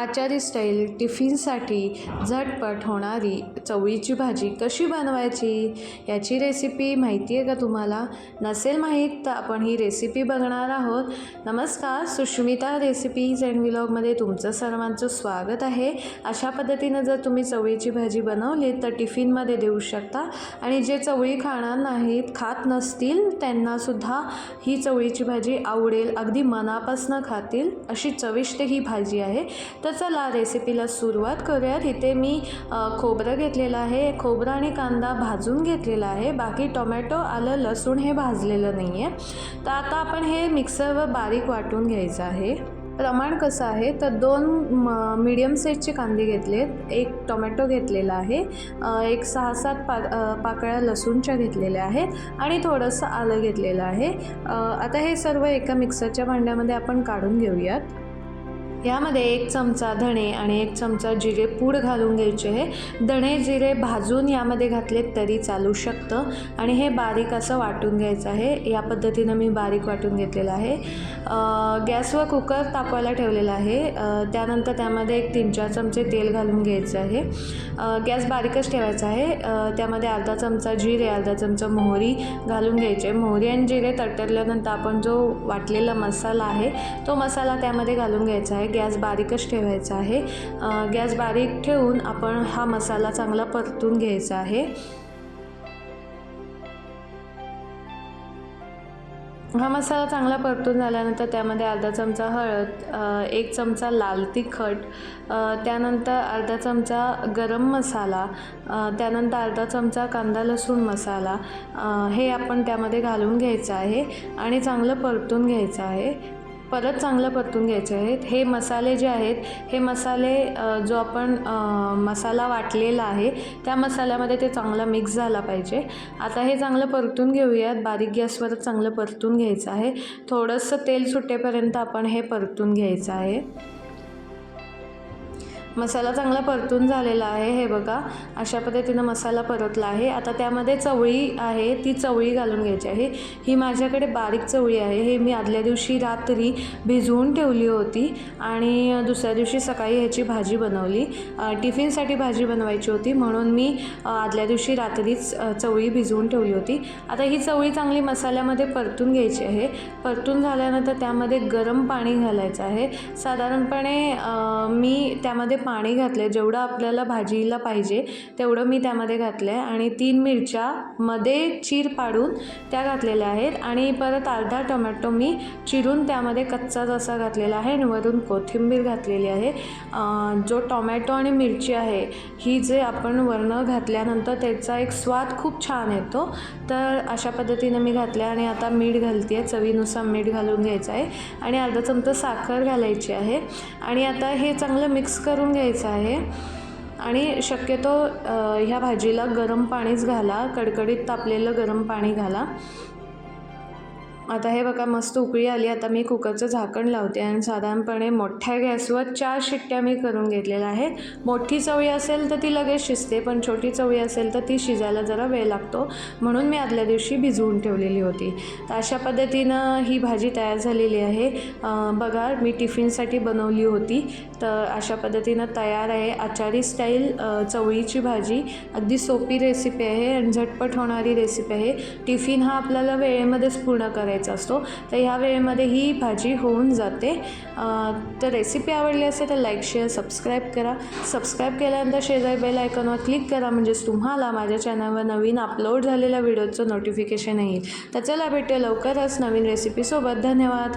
आचारी स्टाईल टिफिनसाठी झटपट होणारी चवळीची भाजी कशी बनवायची याची रेसिपी माहिती आहे का तुम्हाला? नसेल माहीत तर आपण ही रेसिपी बघणार आहोत. नमस्कार सुष्मिता रेसिपीज अँड व्लॉगमध्ये तुमचं सर्वांचं स्वागत आहे. अशा पद्धतीनं जर तुम्ही चवळीची भाजी बनवली तर टिफिनमध्ये देऊ शकता आणि जे चवळी खाणार नाहीत खात नसतील त्यांनासुद्धा ही चवळीची भाजी आवडेल. अगदी मनापासनं खातील अशी चविष्ट ही भाजी आहे. तर चला रेसिपीला सुरुवात करूयात. इथे मी खोबरं घेतलेलं आहे. खोबरं आणि कांदा भाजून घेतलेला आहे. बाकी टोमॅटो आलं लसूण हे भाजलेलं नाही आहे तर आता आपण हे मिक्सरवर बारीक वाटून घ्यायचं आहे. प्रमाण कसं आहे? तर दोन म मीडियम साईजचे कांदे घेतलेत. एक टोमॅटो घेतलेला आहे. एक सहा सात पा पाकळ्या लसूणच्या घेतलेल्या आहेत आणि थोडंसं आलं घेतलेलं आहे. आता हे सर्व एका मिक्सरच्या भांड्यामध्ये आपण काढून घेऊयात. यामध्ये एक चमचा धणे आणि एक चमचा जिरे पूड घालून घ्यायचे आहे धणे जिरे भाजून यामध्ये घातले तरी चालू शकतं. आणि हे बारीक असं वाटून घ्यायचं आहे. या पद्धतीनं मी बारीक वाटून घेतलेलं आहे. गॅसवर कुकर तापवायला ठेवलेला आहे. त्यानंतर त्यामध्ये एक तीन चार चमचे तेल घालून घ्यायचं आहे. गॅस बारीकच ठेवायचा आहे. त्यामध्ये अर्धा चमचा जिरे अर्धा चमचा मोहरी घालून घ्यायचे. मोहरी आणि जिरे तटरल्यानंतर आपण जो वाटलेला मसाला आहे तो मसाला त्यामध्ये घालून घ्यायचा आहे. गॅस बारीकच ठेवायचा आहे. गॅस बारीक ठेवून आपण हा मसाला चांगला परतून घ्यायचा आहे. हा मसाला चांगला परतून झाल्यानंतर त्यामध्ये अर्धा चमचा हळद एक चमचा लाल तिखट त्यानंतर अर्धा चमचा गरम मसाला त्यानंतर अर्धा चमचा कांदा लसूण मसाला हे आपण त्यामध्ये घालून घ्यायचं आहे आणि चांगलं परतून घ्यायचं आहे. परत चांगलं परतून घ्यायचे आहेत हे मसाले जे आहेत हे मसाले जो आपण मसाला वाटलेला आहे त्या मसाल्यामध्ये ते चांगला मिक्स झाला पाहिजे. आता हे चांगलं परतून घेऊयात. बारीक गॅसवरच चांगलं परतून घ्यायचं आहे. थोडंसं तेल सुटेपर्यंत आपण हे परतून घ्यायचं आहे. मसाला चांगला परतून झालेला आहे हे बघा. अशा पद्धतीनं मसाला परतला आहे. आता त्यामध्ये चवळी आहे ती चवळी घालून घ्यायची आहे. ही माझ्याकडे बारीक चवळी आहे. हे मी आदल्या दिवशी रात्री भिजवून ठेवली होती आणि दुसऱ्या दिवशी सकाळी ह्याची भाजी बनवली. टिफिनसाठी भाजी बनवायची होती म्हणून मी आदल्या दिवशी रात्रीच चवळी भिजवून ठेवली होती. आता ही चवळी चांगली मसाल्यामध्ये परतून घ्यायची आहे. परतून झाल्यानंतर त्यामध्ये गरम पाणी घालायचं आहे. साधारणपणे मी त्यामध्ये पाणी घातलं आहे जेवढं आपल्याला भाजीला पाहिजे तेवढं मी त्यामध्ये घातलं आहे आणि तीन मिरच्या मध्ये चीर पाडून त्या घातलेल्या आहेत. आणि परत अर्धा टोमॅटो मी चिरून त्यामध्ये कच्चा जसा घातलेला आहे आणि वरून कोथिंबीर घातलेली आहे. जो टोमॅटो आणि मिरची आहे ही जे आपण वरणं घातल्यानंतर त्याचा एक स्वाद खूप छान येतो. तर अशा पद्धतीनं मी घातल्या आणि आता मीठ घालते आहे चवीनुसार मीठ घालून घ्यायचं आहे आणि अर्धा चमचा साखर घालायची आहे. आणि आता हे चांगलं मिक्स करून घ्यायचं आहे. आणि शक्यतो ह्या भाजीला गरम पाणीच घाला. कडकडीत तापलेलं गरम पाणी घाला. आता हे बघा मस्त उकळी आली. आता मी कुकरचं झाकण लावते आणि साधारणपणे मोठ्या गॅसवर चार शिट्ट्या मी करून घेतलेल्या आहेत. मोठी चवळी असेल तर ती लगेच शिजते पण छोटी चवळी असेल तर ती शिजायला जरा वेळ लागतो. म्हणून मी आदल्या दिवशी भिजवून ठेवलेली होती. तर अशा पद्धतीनं ही भाजी तयार झालेली आहे. बघा मी टिफिनसाठी बनवली होती. तर अशा पद्धतीनं तयार आहे. आचारी स्टाईल चवळीची भाजी. अगदी सोपी रेसिपी आहे आणि झटपट होणारी रेसिपी आहे. टिफिन हा आपल्याला वेळेमध्येच पूर्ण करायचा असतो. तर ह्या वेळेमध्ये ही भाजी होऊन जाते. तर रेसिपी आवडली असेल तर लाईक शेअर सबस्क्राईब करा. सबस्क्राईब केल्यानंतर शेजारी बेल आयकॉनवर क्लिक करा. म्हणजेच तुम्हाला माझ्या चॅनलवर नवीन अपलोड झालेल्या व्हिडिओचं नोटिफिकेशन येईल. तर चला भेटूया लवकरच नवीन रेसिपीसोबत धन्यवाद.